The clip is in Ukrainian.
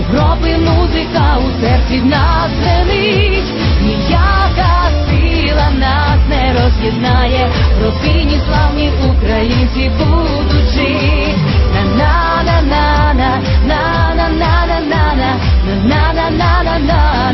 Європи музика у серці в нас звенить, ніяка сила нас не роз'єднає, Родині славні українці будуть жити. на на на на на на на на на на на на на на на